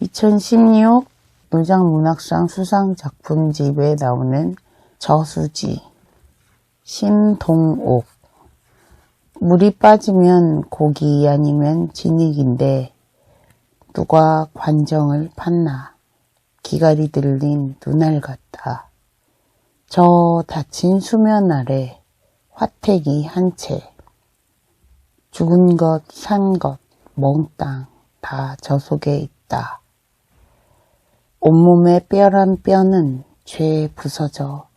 2016 노장문학상 수상작품집에 나오는 저수지, 신동옥. 물이 빠지면 고기 아니면 진익인데 누가 관정을 팠나. 기갈이 들린 눈알 같다. 저 닫힌 수면 아래 화택이 한 채. 죽은 것, 산 것, 몽땅 다 저 속에 있다. 온몸의 뼈란 뼈는 죄에 부서져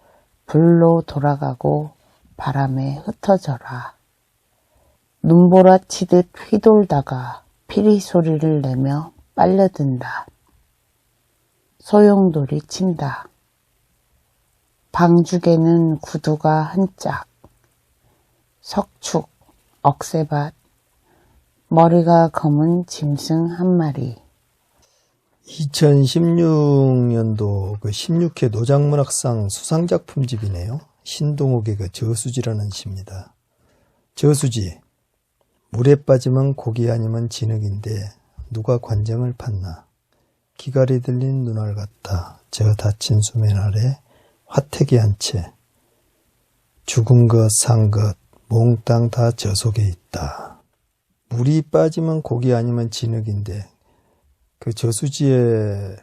불로 돌아가고 바람에 흩어져라. 눈보라 치듯 휘돌다가 피리 소리를 내며 빨려든다. 소용돌이 친다. 방죽에는 구두가 한 짝, 석축, 억새밭, 머리가 검은 짐승 한 마리. 2016년도 그 16회 노장문학상 수상작품집이네요. 신동욱의 그 저수지라는 시입니다. 저수지. 물에 빠지면 고기 아니면 진흙인데 누가 관정을 팠나. 기갈이 들린 눈알 같다. 저 닫힌 수면 아래 화택이 한 채. 죽은 것, 산 것, 몽땅 다 저 속에 있다. 물이 빠지면 고기 아니면 진흙인데 그 저수지에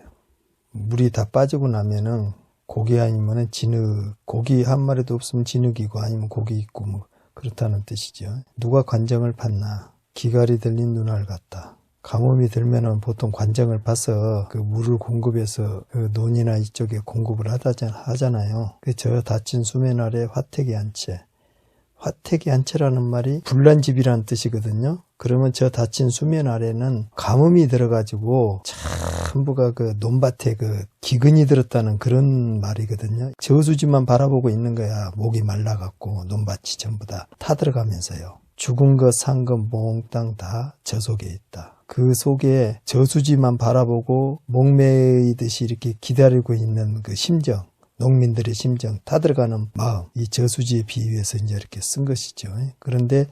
물이 다 빠지고 나면은 고기 아니면은 진흙, 고기 한 마리도 없으면 진흙이고 아니면 고기 있고 뭐 그렇다는 뜻이죠. 누가 관정을 팠나? 기갈이 들린 눈알 같다. 가뭄이 들면은 보통 관정을 파서 그 물을 공급해서 그 논이나 이쪽에 공급을 하다- 하잖아요. 그 저 닫힌 수면 아래 화택이 한 채. 화택이 한 채라는 말이 불난집이라는 뜻이거든요. 그러면 저 닫힌 수면 아래는 가뭄이 들어가지고 전부가 그 논밭에 그 기근이 들었다는 그런 말이거든요. 저수지만 바라보고 있는 거야. 목이 말라갖고 논밭이 전부 다 타들어가면서요. 죽은 것, 산 것, 몽땅 다 저 속에 있다. 그 속에 저수지만 바라보고 목매이듯이 이렇게 기다리고 있는 그 심정, 농민들의 심정, 타들어가는 마음, 이 저수지에 비유해서 이제 이렇게 쓴 것이죠. 그런데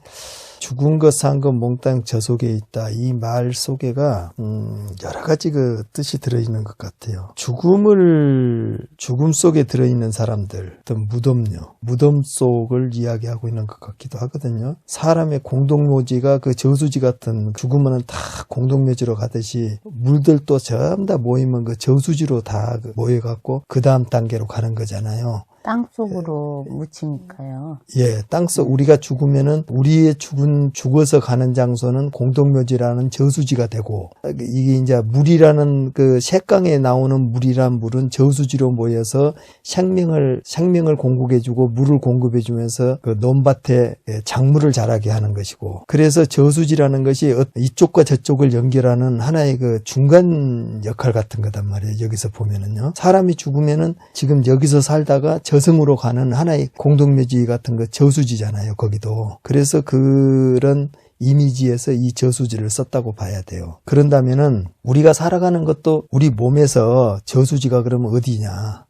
죽은 것, 산 것, 몽땅 저 속에 있다. 이 말 속에가, 음, 여러 가지 그 뜻이 들어있는 것 같아요. 죽음을, 죽음 속에 들어있는 사람들, 어떤 무덤요, 무덤 속을 이야기하고 있는 것 같기도 하거든요. 사람의 공동묘지가 그 저수지 같은 죽으면은 다 공동묘지로 가듯이 물들도 전부 다 모이면 그 저수지로 다그 모여갖고 그 다음 단계로 가는 거잖아요. 땅 속으로 묻히니까요. 예, 땅속 우리가 죽으면은 우리의 죽은 죽어서 가는 장소는 공동묘지라는 저수지가 되고 이게 이제 물이라는 그 색강에 나오는 물이란 물은 저수지로 모여서 생명을 생명을 공급해주고 물을 공급해주면서 그 논밭에 작물을 자라게 하는 것이고 그래서 저수지라는 것이 어- 이쪽과 저쪽을 연결하는 하나의 그 중간 역할 같은 거단 말이에요. 여기서 보면은요. 사람이 죽으면은 지금 여기서 살다가 저 승으로 가는 하나의 공동묘지 같은 거 저수지잖아요. 거기도. 그래서 그런 이미지에서 이 저수지를 썼다고 봐야 돼요. 그런다면은 우리가 살아가는 것도 우리 몸에서 저수지가 그러면 어디냐?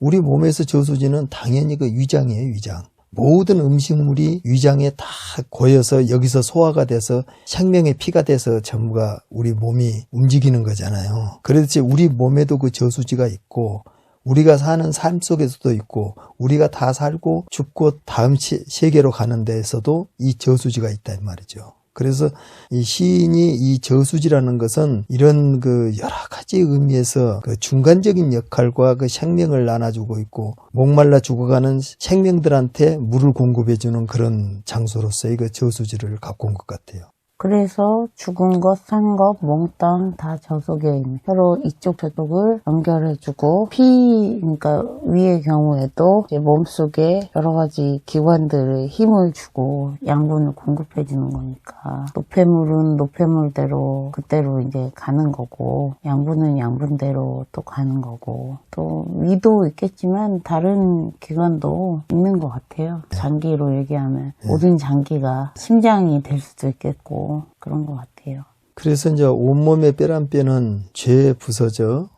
우리 몸에서 저수지는 당연히 그 위장이에요, 위장. 모든 음식물이 위장에 다 고여서 여기서 소화가 돼서 생명의 피가 돼서 전부가 우리 몸이 움직이는 거잖아요. 그렇지 우리 몸에도 그 저수지가 있고 우리가 사는 삶 속에서도 있고 우리가 다 살고 죽고 다음 시- 세계로 가는 데에서도 이 저수지가 있다 이 말이죠. 그래서 이 시인이 이 저수지라는 것은 이런 그 여러 가지 의미에서 그 중간적인 역할과 그 생명을 나눠주고 있고 목말라 죽어가는 생명들한테 물을 공급해주는 그런 장소로서의 그 저수지를 갖고 온 것 같아요. 그래서 죽은 것, 산 것, 몽땅 다 저 속에 있는 서로 이쪽 저쪽을 연결해주고 피, 그러니까 위의 경우에도 이제 몸속에 여러 가지 기관들의 힘을 주고 양분을 공급해주는 거니까 노폐물은 노폐물대로 그대로 이제 가는 거고 양분은 양분대로 또 가는 거고 또 위도 있겠지만 다른 기관도 있는 것 같아요. 장기로 얘기하면 모든 장기가 심장이 될 수도 있겠고 그런 것 같아요. 그래서 이제 온몸의 뼈란 뼈는 죄에 부서져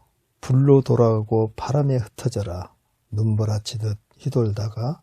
불로 돌아가고 바람에 흩어져라. 눈보라치듯 휘돌다가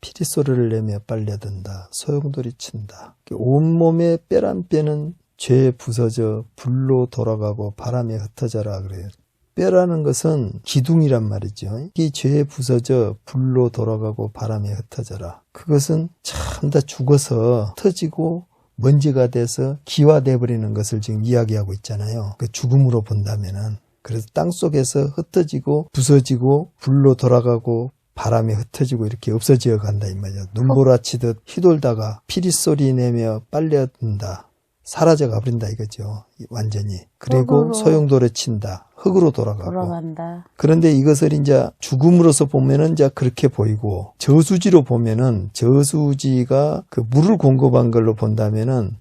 피리 소리를 내며 빨려든다. 소용돌이 친다. 온몸의 뼈란 뼈는 죄 부서져 불로 돌아가고 바람에 흩어져라 그래요. 뼈라는 것은 기둥이란 말이죠. 이 죄에 부서져 불로 돌아가고 바람에 흩어져라. 그것은 참 다 죽어서 터지고 먼지가 돼서 기화돼 버리는 것을 지금 이야기하고 있잖아요. 그 죽음으로 본다면은 그래서 땅 속에서 흩어지고 부서지고 불로 돌아가고 바람에 흩어지고 이렇게 없어져 간다 이 말이야. 눈보라치듯 휘돌다가 피리 소리 내며 빨려든다. 사라져 가버린다 이거죠. 완전히. 그리고 흙으로. 소용돌이 친다. 흙으로 돌아가고. 돌아간다. 그런데 이것을 이제 죽음으로서 보면은 이제 그렇게 보이고 저수지로 보면은 저수지가 그 물을 공급한 걸로 본다면은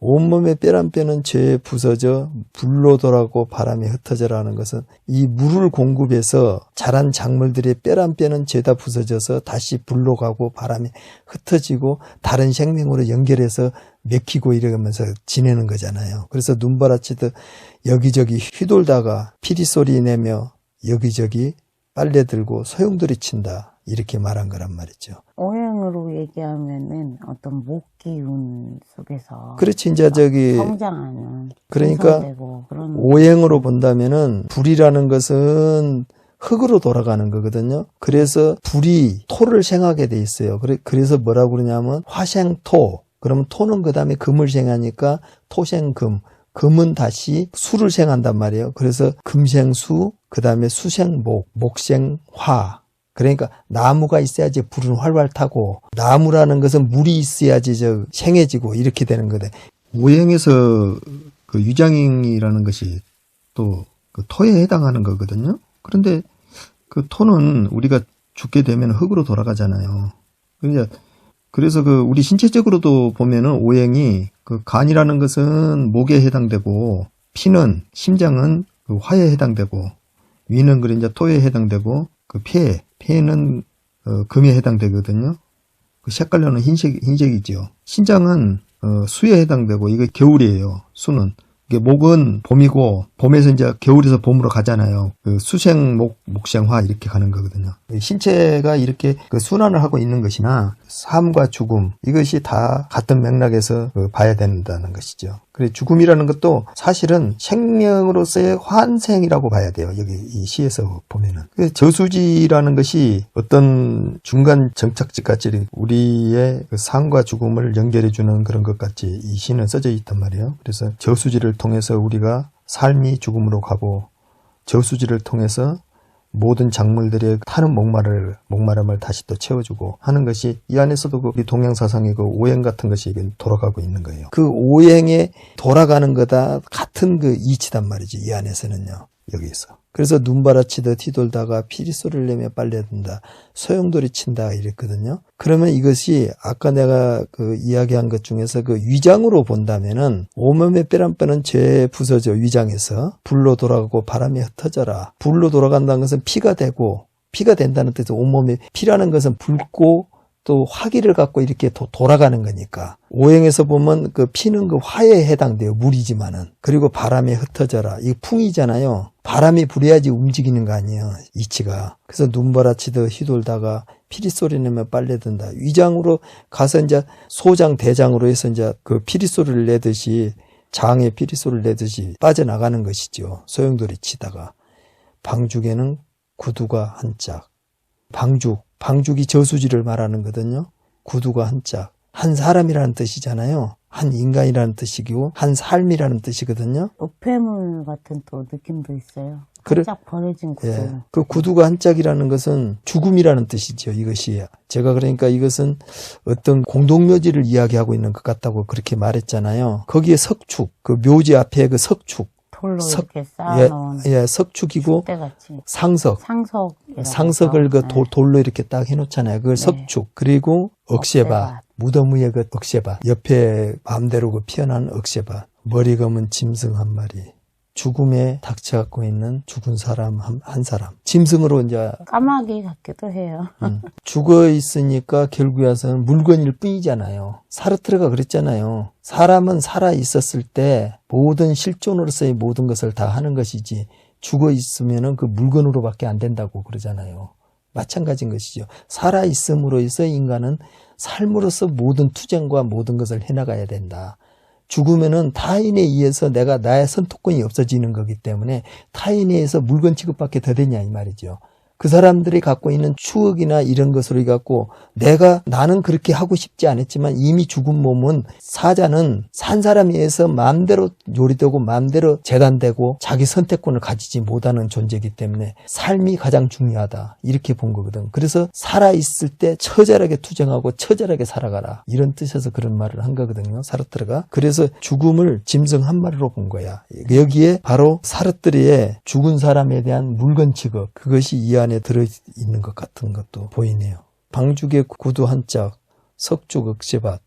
온몸의 뼈란 뼈는 죄에 부서져 불로 돌아고 바람에 흩어져라는 것은 이 물을 공급해서 자란 작물들의 뼈란 뼈는 죄다 부서져서 다시 불로 가고 바람에 흩어지고 다른 생명으로 연결해서 맥히고 이러면서 지내는 거잖아요. 그래서 눈바라치듯 여기저기 휘돌다가 피리 소리 내며 여기저기 빨래 들고 소용돌이 친다. 이렇게 말한 거란 말이죠. 오행으로 얘기하면은 어떤 목 기운 속에서 그렇지, 이제 저기, 성장하는 그러니까 오행으로 본다면은 불이라는 것은 흙으로 돌아가는 거거든요. 그래서 불이 토를 생하게 돼 있어요. 그래, 그래서 뭐라고 그러냐면 화생토. 그러면 토는 그 다음에 금을 생하니까 토생금. 금은 다시 수를 생한단 말이에요. 그래서 금생수, 그 다음에 수생목, 목생화. 그러니까 나무가 있어야지 불은 활활 타고 나무라는 것은 물이 있어야지 저 생해지고 이렇게 되는 거다. 오행에서 그 유장잉이라는 것이 또 그 토에 해당하는 거거든요. 그런데 그 토는 우리가 죽게 되면 흙으로 돌아가잖아요. 그러니까 그래서 그 우리 신체적으로도 보면은 오행이 그 간이라는 것은 목에 해당되고 피는 심장은 그 화에 해당되고 위는 그래 이제 토에 해당되고 그 폐, 폐는 어, 금에 해당되거든요. 그 색깔로는 흰색 흰색이죠. 신장은 어, 수에 해당되고 이게 겨울이에요. 수는 이게 목은 봄이고 봄에서 이제 겨울에서 봄으로 가잖아요. 그 수생 목 목생화 이렇게 가는 거거든요. 신체가 이렇게 그 순환을 하고 있는 것이나 삶과 죽음 이것이 다 같은 맥락에서 그 봐야 된다는 것이죠. 그래 죽음이라는 것도 사실은 생명으로서의 환생이라고 봐야 돼요. 여기 이 시에서 보면은 그 저수지라는 것이 어떤 중간 정착지 같이 우리의 그 삶과 죽음을 연결해 주는 그런 것 같이 이 시는 써져 있단 말이에요. 그래서 저수지를 통해서 우리가 삶이 죽음으로 가고 저수지를 통해서 모든 작물들의 타는 목마를 목마름을 다시 또 채워주고 하는 것이 이 안에서도 그 우리 동양 사상의 그 오행 같은 것이 돌아가고 있는 거예요. 그 오행에 돌아가는 거다 같은 그 이치단 말이지 이 안에서는요 여기서. 그래서 눈바라치듯 휘돌다가 피리 소리를 내며 빨려든다. 소용돌이 친다 이랬거든요. 그러면 이것이 아까 내가 그 이야기한 것 중에서 그 위장으로 본다면은 온몸의 뼈란 뼈는 죄 부서져 위장에서 불로 돌아가고 바람에 흩어져라. 불로 돌아간다는 것은 피가 되고 피가 된다는 뜻은 온몸에 피라는 것은 붉고 또 화기를 갖고 이렇게 도- 돌아가는 거니까 오행에서 보면 그 피는 그 화에 해당돼요 물이지만은. 그리고 바람에 흩어져라. 이 풍이잖아요. 바람이 불어야지 움직이는 거 아니에요 이치가. 그래서 눈바라치듯 휘돌다가 피리 소리 내며 빨래 든다. 위장으로 가서 이제 소장 대장으로 해서 이제 그 피리 소리를 내듯이 장에 피리 소리를 내듯이 빠져나가는 것이죠 소용돌이 치다가. 방죽에는 구두가 한 짝 방죽, 방죽이 저수지를 말하는 거거든요. 구두가 한 짝. 한 사람이라는 뜻이잖아요. 한 인간이라는 뜻이고, 한 삶이라는 뜻이거든요. 우폐물 같은 또 느낌도 있어요. 그래- 살짝 버려진 구두. 예. 그 구두가 한 짝이라는 것은 죽음이라는 뜻이죠. 이것이. 제가 그러니까 이것은 어떤 공동묘지를 이야기하고 있는 것 같다고 그렇게 말했잖아요. 거기에 석축, 그 묘지 앞에 그 석축. 돌로 석- 이렇게 예, 쌓아놓은 예, 석축이고 때같이 상석. 상석 상석을 그 돌, 돌로 이렇게 딱 해놓잖아요. 그걸 네. 석축. 그리고. 억새밭. 무덤 위에 그 억새밭. 옆에 마음대로 그 피어난 억새밭. 머리 검은 짐승 한 마리. 죽음에 닥쳐갖고 있는 죽은 사람 한, 한 사람. 짐승으로 이제 까마귀 같기도 해요. 음, 죽어 있으니까 결국에 와서는 물건일 뿐이잖아요. 사르트르가 그랬잖아요. 사람은 살아 있었을 때 모든 실존으로서의 모든 것을 다 하는 것이지 죽어 있으면은 그 물건으로밖에 안 된다고 그러잖아요. 마찬가지인 것이죠. 살아 있음으로 해서 인간은 삶으로서 모든 투쟁과 모든 것을 해나가야 된다. 죽으면은 타인에 의해서 내가 나의 선택권이 없어지는 거기 때문에 타인에 의해서 물건 취급받게 더 되냐 이 말이죠. 그 사람들이 갖고 있는 추억이나 이런 것으로 갖고 내가 나는 그렇게 하고 싶지 않았지만 이미 죽은 몸은 사자는 산 사람에 의해서 마음대로 요리되고 마음대로 재단되고 자기 선택권을 가지지 못하는 존재이기 때문에 삶이 가장 중요하다 이렇게 본 거거든. 그래서 살아 있을 때 처절하게 투쟁하고 처절하게 살아가라 이런 뜻에서 그런 말을 한 거거든요. 사르트르가 그래서 죽음을 짐승 한 마리로 본 거야. 여기에 바로 사르트르의 죽은 사람에 대한 물건 취급 그것이 이 안에 들어 있는 것 같은 것도 보이네요. 방죽의 구두 한 짝, 석죽 억제밭,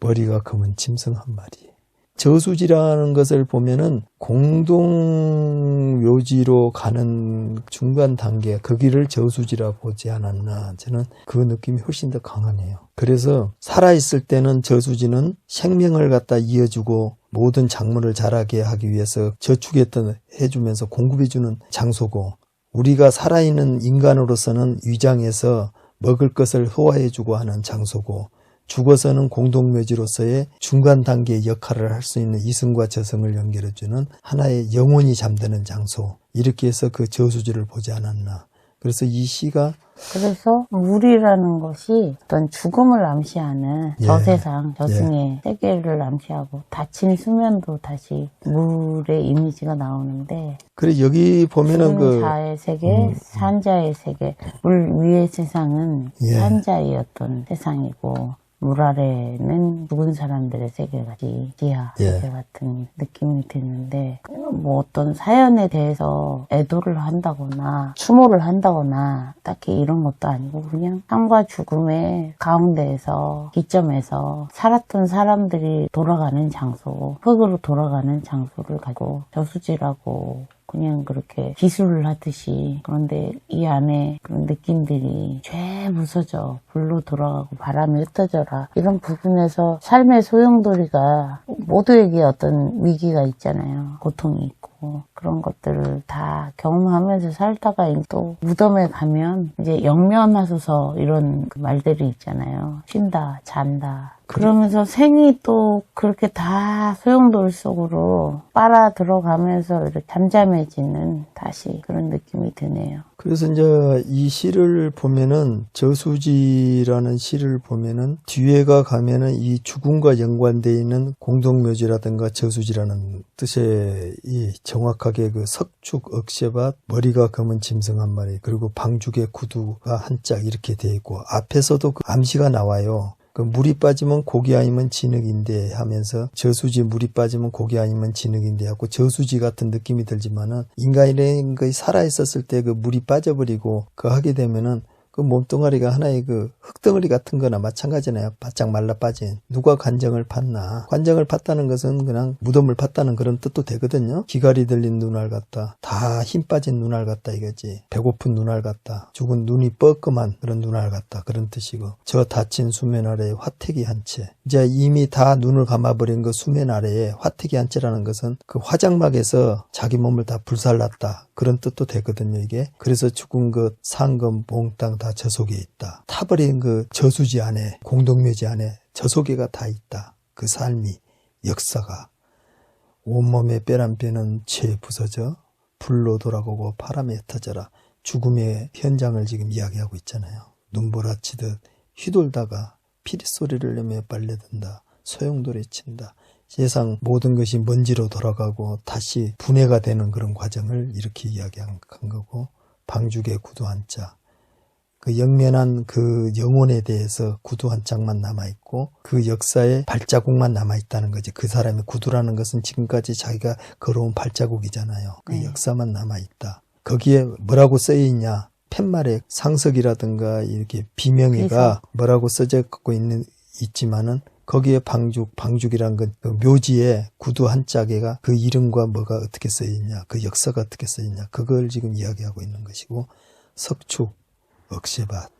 머리가 검은 짐승 한 마리. 저수지라는 것을 보면은 공동 묘지로 가는 중간 단계 그 길을 저수지라 보지 않았나 저는 그 느낌이 훨씬 더 강하네요. 그래서 살아 있을 때는 저수지는 생명을 갖다 이어주고 모든 작물을 자라게 하기 위해서 저축했던 해주면서 공급해주는 장소고 우리가 살아있는 인간으로서는 위장해서 먹을 것을 소화해주고 하는 장소고 죽어서는 공동묘지로서의 중간 단계의 역할을 할 수 있는 이승과 저승을 연결해주는 하나의 영혼이 잠드는 장소. 이렇게 해서 그 저수지를 보지 않았나 그래서 이 시가 그래서 물이라는 것이 어떤 죽음을 암시하는 예. 저세상, 저승의 세계를 암시하고 닫힌 수면도 다시 물의 이미지가 나오는데 그래 여기 보면은 그 자의 세계, 산자의 세계, 물 위의 세상은 예. 산자의 어떤 세상이고 물 아래는 죽은 사람들의 세계같이 지하 예. 세계 같은 느낌이 드는데 뭐 어떤 사연에 대해서 애도를 한다거나 추모를 한다거나 딱히 이런 것도 아니고 그냥 삶과 죽음의 가운데에서 기점에서 살았던 사람들이 돌아가는 장소 흙으로 돌아가는 장소를 가지고 저수지라고 그냥 그렇게 기술을 하듯이 그런데 이 안에 그런 느낌들이 죄 부서져. 불로 돌아가고 바람에 흩어져라. 이런 부분에서 삶의 소용돌이가 모두에게 어떤 위기가 있잖아요. 고통이 있고 그런 것들을 다 경험하면서 살다가 또 무덤에 가면 이제 영면하소서 이런 그 말들이 있잖아요 쉰다 잔다 그러면서 생이 또 그렇게 다 소용돌이 속으로 빨아 들어가면서 이렇게 잠잠해지는 다시 그런 느낌이 드네요. 그래서 이제 이 시를 보면은 저수지라는 시를 보면은 뒤에가 가면은 이 죽음과 연관되어 있는 공동묘지라든가 저수지라는 뜻의 이 정확하게 그 석축 억새밭 머리가 검은 짐승 한 마리 그리고 방죽의 구두가 한 짝 이렇게 돼 있고 앞에서도 그 암시가 나와요. 그 물이 빠지면 고기 아니면 진흙인데 하면서 저수지 물이 빠지면 고기 아니면 진흙인데 하고 저수지 같은 느낌이 들지만은 것이 살아 있었을 때 그 물이 빠져버리고 그 하게 되면은 그 몸뚱아리가 하나의 그 흙덩어리 같은 거나 마찬가지네요. 바짝 말라 빠진. 누가 관정을 팠나. 관정을 팠다는 것은 그냥 무덤을 팠다는 그런 뜻도 되거든요. 기갈이 들린 눈알 같다. 다 힘 빠진 눈알 같다 이거지. 배고픈 눈알 같다. 죽은 눈이 뻐끔한 그런 눈알 같다. 그런 뜻이고. 저 닫힌 수면 아래에 화택이 한 채. 이제 이미 다 눈을 감아버린 그 수면 아래에 화택이 한 채라는 것은 그 화장막에서 자기 몸을 다 불살랐다. 그런 뜻도 되거든요, 이게. 그래서 죽은 것, 상금, 몽땅 다 저 속에 있다. 타버린 그 저수지 안에, 공동묘지 안에 저 속에가 다 있다. 그 삶이, 역사가. 온몸의 뼈란 뼈는 채 부서져 불로 돌아가고 바람에 흩어져라. 죽음의 현장을 지금 이야기하고 있잖아요. 눈보라치듯 휘돌다가 피리 소리를 내며 빨려든다. 소용돌이 친다. 세상 모든 것이 먼지로 돌아가고 다시 분해가 되는 그런 과정을 이렇게 이야기한 거고 방죽의 구두 한 짝. 그 영면한 그 영혼에 대해서 구두 한 짝만 남아있고 그 역사에 발자국만 남아있다는 거지. 그 사람의 구두라는 것은 지금까지 자기가 걸어온 발자국이잖아요. 그 네. 역사만 남아있다. 거기에 뭐라고 써있냐. 팻말에 상석이라든가 이렇게 비명의가 뭐라고 써져 갖고 있는 있지만은 거기에 방죽, 방죽이란 건 그 묘지에 구두 한 짝에가 그 이름과 뭐가 어떻게 쓰여 있냐, 그 역사가 어떻게 쓰여 있냐, 그걸 지금 이야기하고 있는 것이고 석축, 억새밭,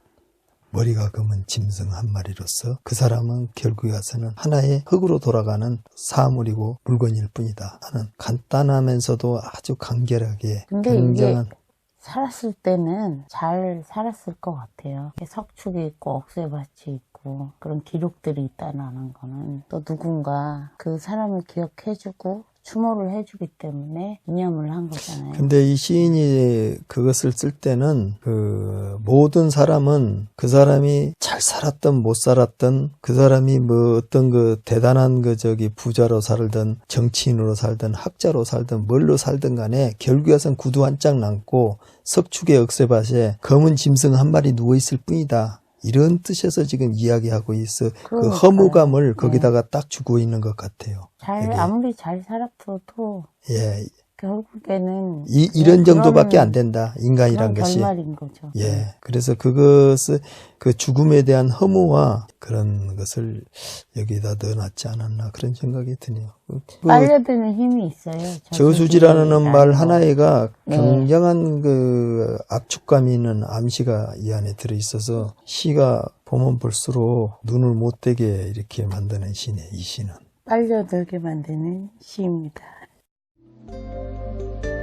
머리가 검은 짐승 한 마리로서 그 사람은 결국에 가서는 하나의 흙으로 돌아가는 사물이고 물건일 뿐이다 하는 간단하면서도 아주 간결하게 굉장한 살았을 때는 잘 살았을 것 같아요. 석축이 있고 억새밭이 있고 그런 기록들이 있다는 거는 또 누군가 그 사람을 기억해주고 추모를 해주기 때문에 기념을 한 거잖아요. 근데 이 시인이 그것을 쓸 때는 그 모든 사람은 그 사람이 잘 살았던 못 살았던 그 사람이 뭐 어떤 그 대단한 그 저기 부자로 살든 정치인으로 살든 학자로 살든 뭘로 살든 간에 결국에선 구두 한 짝 남고 석축의 억새밭에 검은 짐승 한 마리 누워 있을 뿐이다. 이런 뜻에서 지금 이야기하고 있어 그. 허무감을 네. 거기다가 딱 주고 있는 것 같아요. 잘 되게. 아무리 잘 살았어도 예, 결국에는 이, 이런 네, 정도밖에 그런- 안 된다. 인간이란 것이. 결말인 거죠. 예. 그래서 그것을, 그 죽음에 대한 허무와 그런 것을 여기다 넣어놨지 않았나 그런 생각이 드네요. 그 빨려드는 힘이 있어요. 저수지라는 말 하나에가 네. 굉장한 그 압축감이 있는 암시가 이 안에 들어있어서 시가 보면 볼수록 눈을 못 떼게 이렇게 만드는 시네, 이 시는. 빨려들게 만드는 시입니다. Thank you.